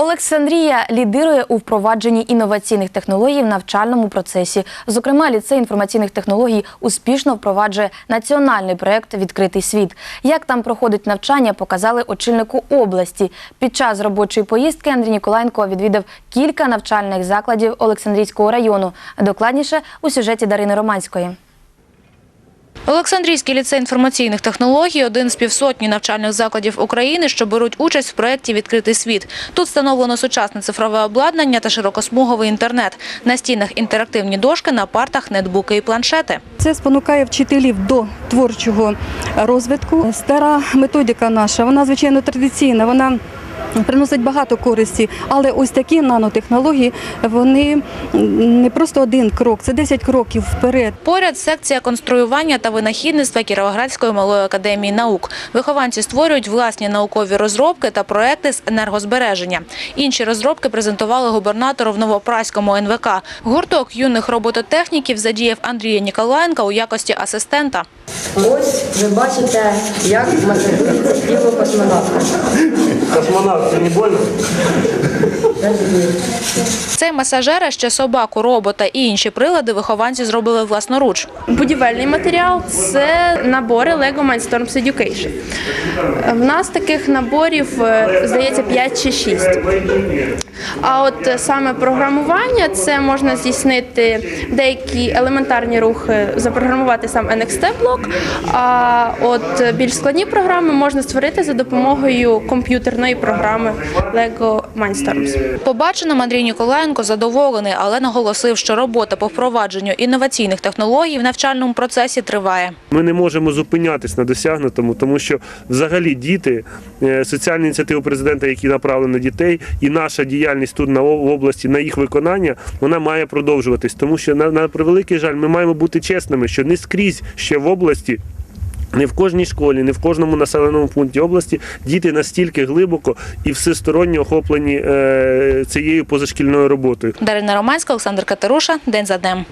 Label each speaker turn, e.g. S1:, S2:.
S1: Олександрія лідирує у впровадженні інноваційних технологій в навчальному процесі. Зокрема, ліцей інформаційних технологій успішно впроваджує національний проект Відкритий світ. Як там проходить навчання, показали очільнику області. Під час робочої поїздки Андрій Ніколаєнко відвідав кілька навчальних закладів Олександрійського району. Докладніше у сюжеті Дарини Романської.
S2: Олександрійський ліцей інформаційних технологій – один з півсотні навчальних закладів України, що беруть участь в проєкті «Відкритий світ». Тут встановлено сучасне цифрове обладнання та широкосмуговий інтернет. На стінах інтерактивні дошки, на партах нетбуки і планшети.
S3: Це спонукає вчителів до творчого розвитку. Стара методика наша, вона звичайно традиційна, вона приносить багато користі, але ось такі нанотехнології, вони не просто один крок, це 10 кроків вперед.
S2: Поряд – секція конструювання та винахідництва Кіровоградської малої академії наук. Вихованці створюють власні наукові розробки та проекти з енергозбереження. Інші розробки презентували губернатору в Новопраському НВК. Гурток юних робототехніків задіяв Андрія Ніколаєнка у якості асистента.
S4: Ось ви бачите, як масажується тіло космонавта.
S5: Космонавт, це не больно?
S2: Цей масажер, а ще собаку, робота і інші прилади вихованці зробили власноруч.
S6: Будівельний матеріал це набори Lego Mindstorms Education. В нас таких наборів, е, здається, 5 чи 6. А от е, саме програмування це можна здійснити деякі елементарні рухи, запрограмувати сам NXT-блок. А от е, більш складні програми можна створити за допомогою комп'ютерної програми Lego Mindstorms.
S2: Побаченим Андрій Ніколаєнко задоволений, але наголосив, що робота по впровадженню інноваційних технологій в навчальному процесі триває.
S5: Ми не можемо зупинятись на досягнутому, тому що взагалі діти, е, соціальні ініціативи президента, які направлені на дітей, і наша діяльність тут на області на їх виконання, вона має продовжуватись. Тому що на, на превеликий жаль, ми маємо бути чесними, що не скрізь ще в області. Не в кожній школі, не в кожному населеному пункті області діти настільки глибоко і всесторонньо охоплені е, цією позашкільною роботою.
S2: Дарина Романська, Олександр Катеруша. День за днем.